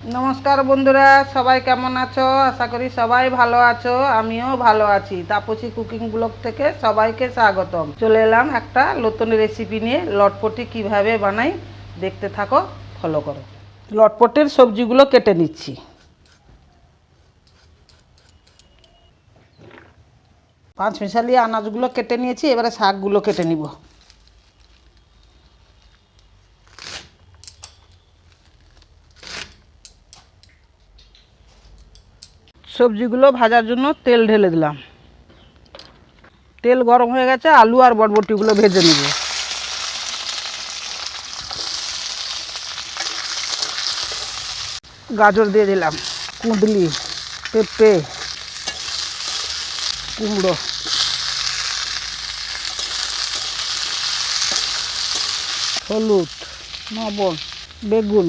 নমস্কার বন্ধুরা, সবাই কেমন আছো? আশা করি সবাই ভালো আছো, আমিও ভালো আছি। তাপসী কুকিং ব্লগ থেকে সবাইকে স্বাগতম। চলে এলাম একটা নতুন রেসিপি নিয়ে, লটপটি কীভাবে বানাই দেখতে থাকো ফলো করো। লটপটির সবজিগুলো কেটে নিচ্ছি। পাঁচ মিশালি আনাজগুলো কেটে নিয়েছি, এবারে শাকগুলো কেটে নিব। সবজিগুলো ভাজার জন্য তেল ঢেলে দিলাম। তেল গরম হয়ে গেছে, আলু আর বরবটিগুলো ভেজে নেব। গাজর দিয়ে দিলাম, কুঁদলি, পেঁপে, কুমড়ো। হলুদ, লবণ, বেগুন।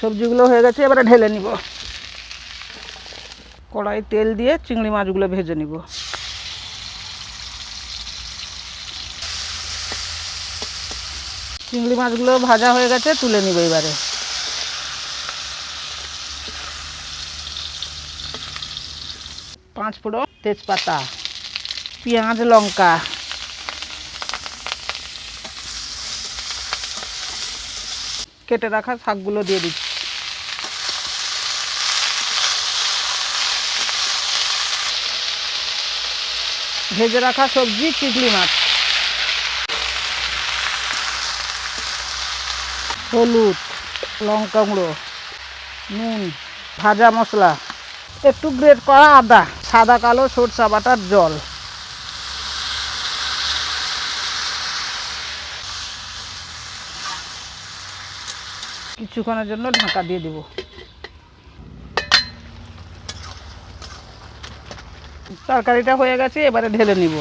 সবজিগুলো হয়ে গেছে, এবারে ঢেলে নিব। কড়াই তেল দিয়ে চিংড়ি মাছগুলো ভেজে নিব। চিংড়ি মাছগুলো ভাজা হয়ে গেছে, তুলে নিব এবারে। পাঁচ ফোড়ন তেজপাতা, পেঁয়াজ, লঙ্কা। কেটে রাখা শাকগুলো দিয়ে দিচ্ছি। ভেজে রাখা সবজি চিংড়ি মাছ। হলুদ, লঙ্কা গুঁড়ো, নুন, ভাজা মশলা, একটু গ্রেট করা আদা, সাদা কালো সরষা বাটার জল। কিছুক্ষণের জন্য ঢাকা দিয়ে দেব। তরকারিটা হয়ে গেছে এবারে ঢেলে নিব।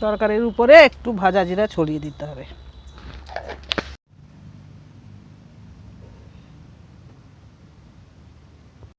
তরকারির উপরে একটু ভাজা জিরা ছড়িয়ে দিতে হবে।